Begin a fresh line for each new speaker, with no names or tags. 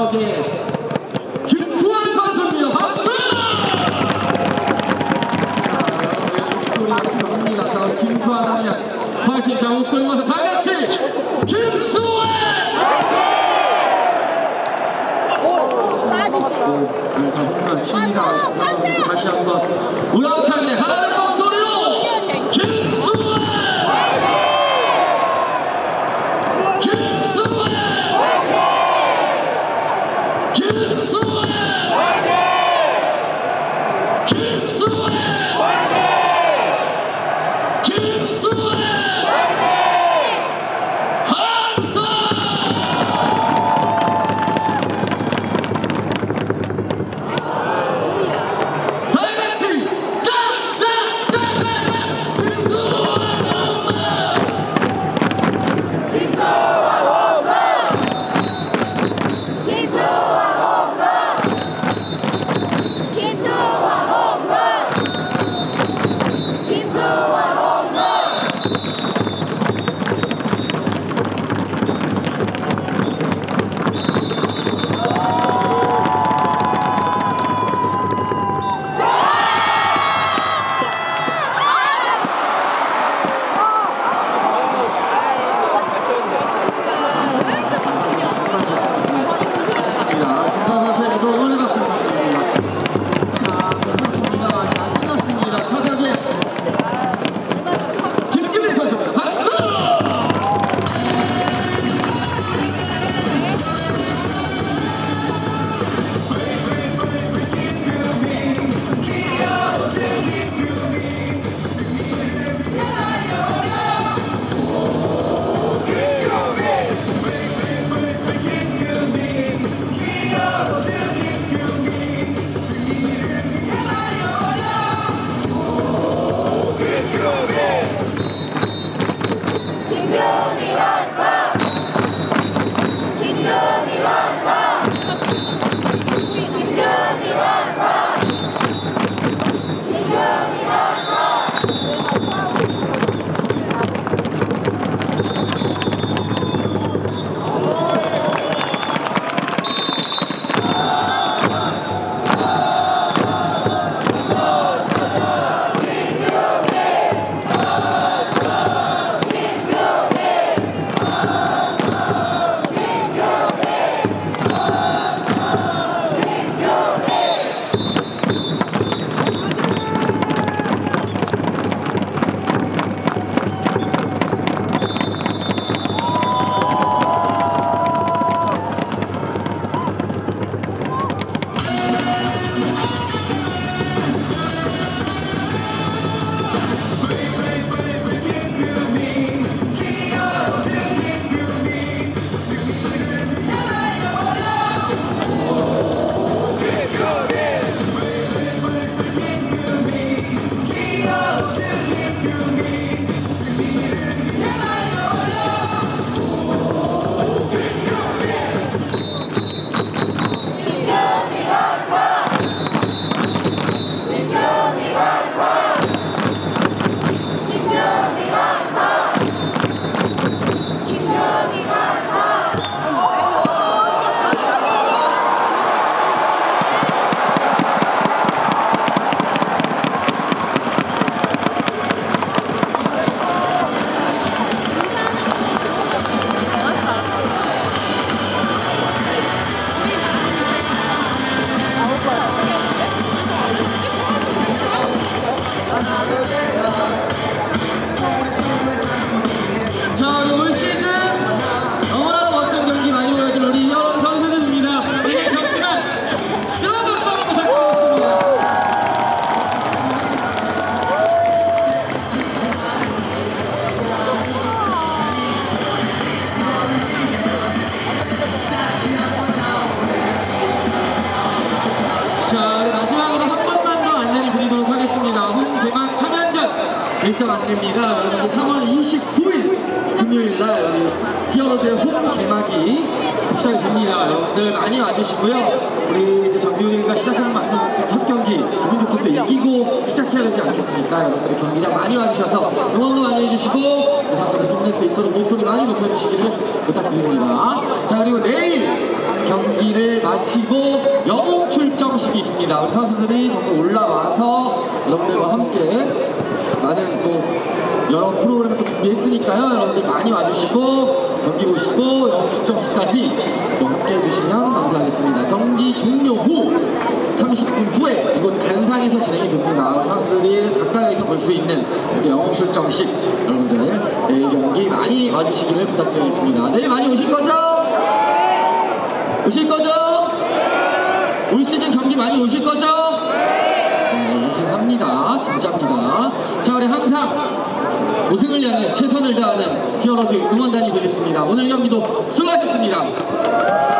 마지막에 김수환 선수입니다. 박수! 자, 목소리가 자, 김수환 하면 화이팅! 자, 목소리 모아서 다 같이 김수환!
자, 홈런
칩니다. 다시 한번 우렁차게 하나 3연전 일정 안내입니다. 여러분 3월 29일 금요일 날 우리 히어로즈의 홈 개막이 시작이 됩니다. 여러분들 많이 와주시고요. 우리 이제 정규리가 시작하는 만큼 첫 경기 기분 좋게 또 이기고 시작해야 되지 않겠습니까? 여러분들이 경기장 많이 와주셔서 응원도 많이 해주시고 선수들 힘낼 수 있도록 목소리 많이 높여주시기를 부탁드립니다. 자 그리고 내일 경기를 마치고 영웅 출정식이 있습니다. 우리 선수들이 전부 올라와서 여러분들과 함께 많은 또 여러 프로그램을 또 준비했으니까요. 여러분들 많이 와주시고 경기 보시고 영업 측정식까지 또 함께 해주시면 감사하겠습니다. 경기 종료 후 30분 후에 이곳 단상에서 진행이 됩니다. 선수들이 가까이서 볼 수 있는 영웅 출정식 여러분들 내일 경기 많이 와주시기를 부탁드리겠습니다. 내일 많이 오실 거죠? 오실 거죠? 올 시즌 경기 많이 오실 거죠? 우승을 향해 최선을 다하는 히어로즈 응원단이 되겠습니다. 오늘 경기도 수고하셨습니다.